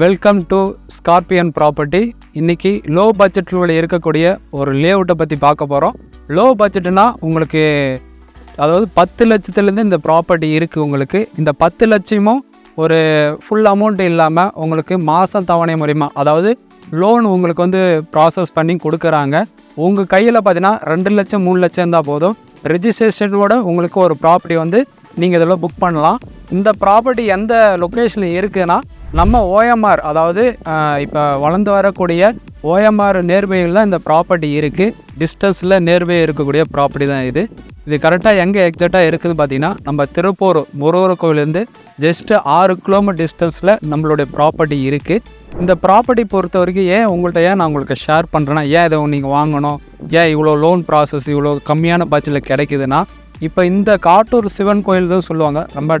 Welcome to Scorpion property இன்றைக்கி low பட்ஜெட்டில் இருக்கக்கூடிய ஒரு லேஅவுட்டை பற்றி பார்க்க போகிறோம் லோ பட்ஜெட்டுனா உங்களுக்கு அதாவது பத்து லட்சத்துலேருந்து இந்த ப்ராப்பர்ட்டி இருக்குது உங்களுக்கு. இந்த பத்து லட்சமும் ஒரு ஃபுல் அமௌண்ட் இல்லாமல் உங்களுக்கு மாதம் தவணை முறையுமா அதாவது லோன் உங்களுக்கு வந்து ப்ராசஸ் பண்ணி கொடுக்குறாங்க. உங்கள் கையில் பார்த்தீங்கன்னா ரெண்டு லட்சம் மூணு லட்சம் இருந்தால் போதும். ரெஜிஸ்ட்ரேஷனோட உங்களுக்கு ஒரு ப்ராப்பர்ட்டி வந்து நீங்கள் இதில் புக் பண்ணலாம். இந்த ப்ராப்பர்ட்டி எந்த லொக்கேஷனில் இருக்குதுன்னா நம்ம ஓஎம்ஆர் அதாவது இப்போ வளர்ந்து வரக்கூடிய ஓஎம்ஆர் நேர்மையில் தான் இந்த ப்ராப்பர்ட்டி இருக்குது டிஸ்டன்ஸில் நேர்வே இருக்கக்கூடிய ப்ராப்பர்ட்டி தான் இது. இது கரெக்டாக எங்கே எக்ஸாக்டாக இருக்குது பார்த்தீங்கன்னா நம்ம திருப்பூர் முருகர் கோவிலேருந்து ஜஸ்ட்டு ஆறு கிலோமீட்டர் டிஸ்டன்ஸில் நம்மளுடைய ப்ராப்பர்ட்டி இருக்குது இந்த ப்ராப்பர்ட்டி பொறுத்த வரைக்கும் ஏன் உங்கள்கிட்ட ஏன் நான் உங்களுக்கு ஷேர் பண்ணுறேன்னா ஏன் இதை நீங்கள் வாங்கணும்? ஏன் இவ்வளோ லோன் ப்ராசஸ் இவ்வளோ கம்மியான பட்ஜெட்டில் கிடைக்குதுன்னா இப்போ இந்த காட்டூர் சிவன் கோயில் தான் சொல்லுவாங்க. ரொம்ப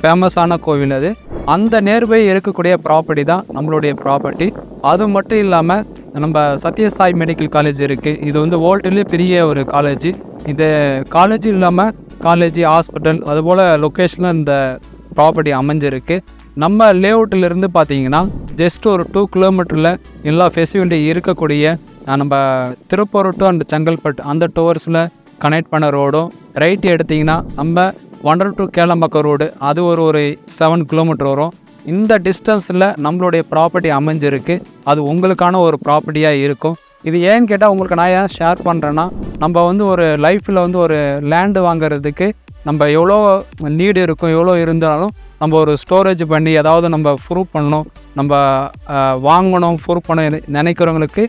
ஃபேமஸான கோவில் அது. அந்த நேர்பை இருக்கக்கூடிய ப்ராப்பர்ட்டி தான் நம்மளுடைய ப்ராப்பர்ட்டி அது மட்டும் இல்லாமல் நம்ம சத்யசாய் மெடிக்கல் காலேஜ் இருக்குது இது வந்து வேர்ல்டுலேயே பெரிய ஒரு காலேஜ் இது காலேஜ் இல்லாமல் காலேஜ் ஹாஸ்பிட்டல் அதுபோல் லொக்கேஷனில் இந்த ப்ராப்பர்ட்டி அமைஞ்சிருக்கு. நம்ம லேஅவுட்டிலிருந்து பார்த்தீங்கன்னா ஜஸ்ட் ஒரு டூ கிலோமீட்டரில் எல்லா ஃபெசிலிட்டி இருக்கக்கூடிய நம்ம திருப்பூர் டு அண்ட் செங்கல்பட்டு அந்த டூவர்ஸில் கனெக்ட் பண்ண ரோடும் ரைட் எடுத்திங்கன்னா நம்ம ஒண்டர் டு கேளம்பாக்கம் ரோடு அது ஒரு ஒரு செவன் கிலோமீட்டர் வரும். இந்த டிஸ்டன்ஸில் நம்மளுடைய ப்ராப்பர்ட்டி அமைஞ்சிருக்கு. அது உங்களுக்கான ஒரு ப்ராப்பர்ட்டியாக இருக்கும். இது ஏன்னு கேட்டால் உங்களுக்கு நான் ஏன் ஷேர் பண்ணுறேன்னா நம்ம வந்து ஒரு லைஃப்பில் வந்து ஒரு லேண்டு வாங்குறதுக்கு நம்ம எவ்வளோ நீடு இருக்கும் எவ்வளோ இருந்தாலும் நம்ம ஒரு ஸ்டோரேஜ் பண்ணி ஏதாவது நம்ம ப்ரூவ் பண்ணணும். நம்ம வாங்கணும் ப்ரூவ் பண்ண நினைக்கிறவங்களுக்கு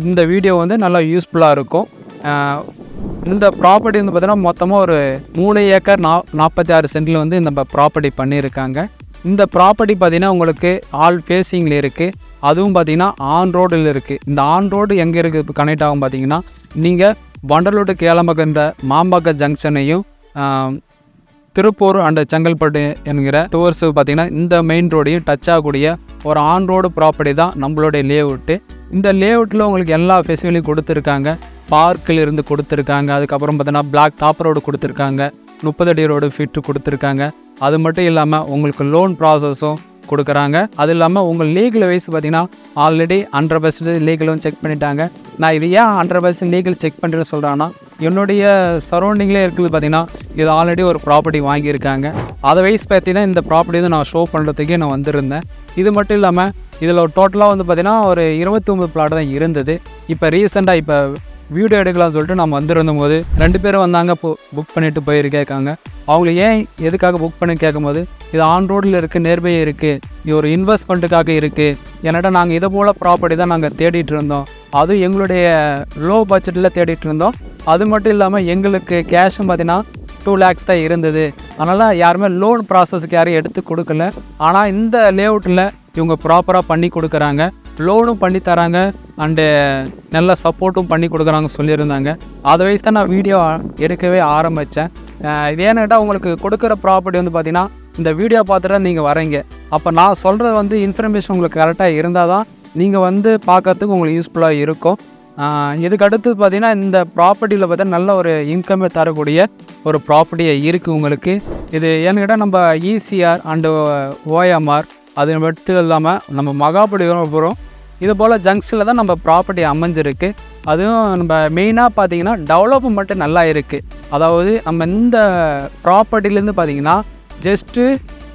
இந்த வீடியோ வந்து நல்லா யூஸ்ஃபுல்லாக இருக்கும். இந்த ப்ராப்பர்ட்டி வந்து பார்த்தீங்கன்னா மொத்தமாக ஒரு மூணு ஏக்கர் நா நாற்பத்தி ஆறு சென்டில் வந்து இந்த ப்ராப்பர்ட்டி பண்ணியிருக்காங்க. இந்த ப்ராப்பர்ட்டி பார்த்தீங்கன்னா உங்களுக்கு ஆல் ஃபேஸிங்கில் இருக்குது அதுவும் பார்த்தீங்கன்னா ஆன் ரோடில் இருக்குது இந்த ஆன் ரோடு எங்கே இருக்குது கனெக்ட் ஆகும் பார்த்தீங்கன்னா நீங்கள் வண்டலூட்டு கேளம்பகன்ற மாம்பாக்க ஜங்ஷனையும் திருப்பூர் அண்ட் செங்கல்பட்டு என்கிற டூவர்ஸ் பார்த்தீங்கன்னா இந்த மெயின் ரோடையும் டச் ஆகக்கூடிய ஒரு ஆன் ரோடு ப்ராப்பர்ட்டி தான் நம்மளுடைய லேஅவுட்டு இந்த லேஅவுட்டில் உங்களுக்கு எல்லா ஃபெசிலிட்டியும் கொடுத்துருக்காங்க. பார்க்கில் இருந்து கொடுத்துருக்காங்க. அதுக்கப்புறம் பார்த்தீங்கன்னா பிளாக் டாப் ரோடு கொடுத்துருக்காங்க. முப்பது அடி ரோடு ஃபிட்டு கொடுத்துருக்காங்க. அது மட்டும் இல்லாமல் உங்களுக்கு லோன் ப்ராசஸும் கொடுக்குறாங்க. அது இல்லாமல் உங்கள் லீகல் வைஸ் பார்த்தீங்கன்னா ஆல்ரெடி ஹண்ட்ரட் பர்சன்டேஜ் லீகலும் செக் பண்ணிட்டாங்க. நான் இது ஏன் ஹண்ட்ரட் பர்சன்ட் லீகல் செக் பண்ணுறேன்னு சொல்கிறேன்னா என்னுடைய சரௌண்டிங்லேயே இருக்குது பார்த்தீங்கன்னா இது ஆல்ரெடி ஒரு ப்ராப்பர்ட்டி வாங்கியிருக்காங்க. அதை வைஸ் பார்த்தீங்கன்னா இந்த ப்ராப்பர்ட்டி வந்து நான் ஷோ பண்ணுறதுக்கே நான் வந்திருந்தேன். இது மட்டும் இல்லாமல் இதில் டோட்டலாக வந்து பார்த்திங்கன்னா ஒரு இருபத்தி ஒம்பது பிளாட் தான் இருந்தது. இப்போ ரீசெண்டாக இப்போ வீடியோ எடுக்கலாம்னு சொல்லிட்டு நம்ம வந்துருந்தும் போது ரெண்டு பேரும் வந்தாங்க இப்போ புக் பண்ணிட்டு போயிரு கேட்காங்க. அவங்க ஏன் எதுக்காக புக் பண்ணி கேட்கும்போது இது ஆன் ரோடில் இருக்குது நேர்பை இருக்குது இது ஒரு இன்வெஸ்ட்மெண்ட்டுக்காக இருக்குது என்னடா நாங்கள் இதை போல் ப்ராப்பர்ட்டி தான் நாங்கள் தேடிட்டு இருந்தோம் அதுவும் எங்களுடைய லோ பட்ஜெட்டில் தேடிட்டு இருந்தோம் அது மட்டும் இல்லாமல் எங்களுக்கு கேஷும் பார்த்தீங்கன்னா டூ லேக்ஸ் தான் இருந்தது. அதனால் யாருமே லோன் ப்ராசஸ்க்கு யாரும் எடுத்து கொடுக்கல. ஆனால் இந்த லேஅவுட்டில் இவங்க ப்ராப்பராக பண்ணி கொடுக்குறாங்க. லோனும் பண்ணி தராங்க அண்டு நல்ல சப்போர்ட்டும் பண்ணி கொடுக்குறாங்க சொல்லியிருந்தாங்க. அதை வயசு தான் நான் வீடியோ எடுக்கவே ஆரம்பித்தேன். இது ஏன்னு கேட்டால் உங்களுக்கு கொடுக்குற ப்ராப்பர்ட்டி வந்து பார்த்தீங்கன்னா இந்த வீடியோ பார்த்துட்டு நீங்கள் வரீங்க. அப்போ நான் சொல்கிறது வந்து இன்ஃபர்மேஷன் உங்களுக்கு கரெக்டாக இருந்தால் தான் நீங்கள் வந்து பார்க்கறதுக்கு உங்களுக்கு யூஸ்ஃபுல்லாக இருக்கும். இதுக்கடுத்து இதுக்கு அடுத்து பார்த்தீங்கன்னா இந்த ப்ராப்பர்ட்டியில் பார்த்தீங்கன்னா நல்ல ஒரு இன்கம்மே தரக்கூடிய ஒரு ப்ராப்பர்ட்டியாக இருக்குது உங்களுக்கு. இது ஏன்னு கேட்டால் நம்ம இசிஆர் அண்டு ஓஎம்ஆர் அது மட்டும் இல்லாமல் நம்ம மகாபலிபுரம் இது போல் ஜங்ஷனில் தான் நம்ம ப்ராப்பர்ட்டி அமைஞ்சிருக்கு. அதுவும் நம்ம மெயினாக பார்த்தீங்கன்னா டெவலப்மெண்ட்டு நல்லா இருக்குது அதாவது நம்ம இந்த ப்ராப்பர்ட்டிலேருந்து பார்த்தீங்கன்னா ஜஸ்ட்டு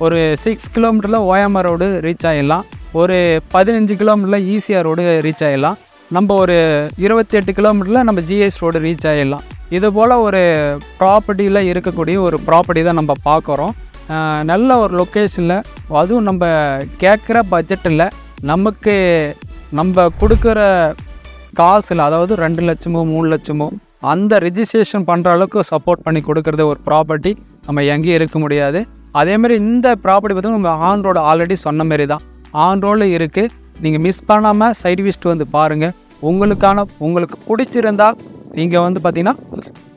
ஒரு சிக்ஸ் கிலோமீட்டரில் ஓஎம்ஆர் ரோடு ரீச் ஆகிடலாம் ஒரு பதினஞ்சு கிலோமீட்டரில் ஈசிஆர் ரோடு ரீச் ஆகிடலாம் நம்ம ஒரு இருபத்தி எட்டு கிலோமீட்டரில் நம்ம ஜிஎஸ் ரோடு ரீச் ஆகிடலாம் இது போல் ஒரு ப்ராப்பர்ட்டியில் இருக்கக்கூடிய ஒரு ப்ராப்பர்ட்டி தான் நம்ம பார்க்குறோம் நல்ல ஒரு லொக்கேஷனில் அதுவும் நம்ம கேட்குற பட்ஜெட்டில் நமக்கு நம்ம கொடுக்குற காசில் அதாவது ரெண்டு லட்சமோ மூணு லட்சமோ அந்த ரிஜிஸ்ட்ரேஷன் பண்ணுற அளவுக்கு சப்போர்ட் பண்ணி கொடுக்குறது ஒரு ப்ராப்பர்ட்டி நம்ம எங்கேயும் இருக்க முடியாது. அதேமாரி இந்த ப்ராப்பர்ட்டி பார்த்தீங்கன்னா நம்ம ஆன் ரோடு ஆல்ரெடி சொன்ன மாரி தான். ஆன் ரோடில் இருக்குது நீங்கள் மிஸ் பண்ணாமல் சைடு விசிட் வந்து பாருங்கள் உங்களுக்கான உங்களுக்கு பிடிச்சிருந்தா நீங்கள் வந்து பார்த்திங்கன்னா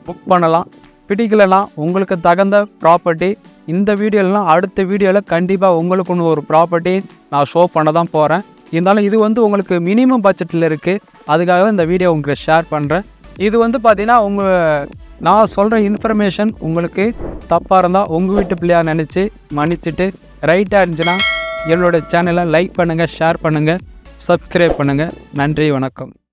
புக் பண்ணலாம். பிடிக்கலனா உங்களுக்கு தகுந்த ப்ராப்பர்ட்டி இந்த வீடியோலாம் அடுத்த வீடியோவில் கண்டிப்பாக உங்களுக்குன்னு ஒரு ப்ராப்பர்ட்டி நான் ஷோ பண்ண தான் போகிறேன் இருந்தாலும் இது வந்து உங்களுக்கு மினிமம் பட்ஜெட்டில் இருக்குது அதுக்காக இந்த வீடியோ உங்களுக்கு ஷேர் பண்ணுறேன் இது வந்து பார்த்தீங்கன்னா உங்கள் நான் சொல்கிற இன்ஃபர்மேஷன் உங்களுக்கு தப்பாக இருந்தால் உங்கள் வீட்டு பிள்ளையாக நினச்சி மன்னிச்சுட்டு ரைட்டாக இருந்துச்சுன்னா என்னோட சேனலை லைக் பண்ணுங்கள் ஷேர் பண்ணுங்கள் சப்ஸ்கிரைப் பண்ணுங்கள் நன்றி வணக்கம்.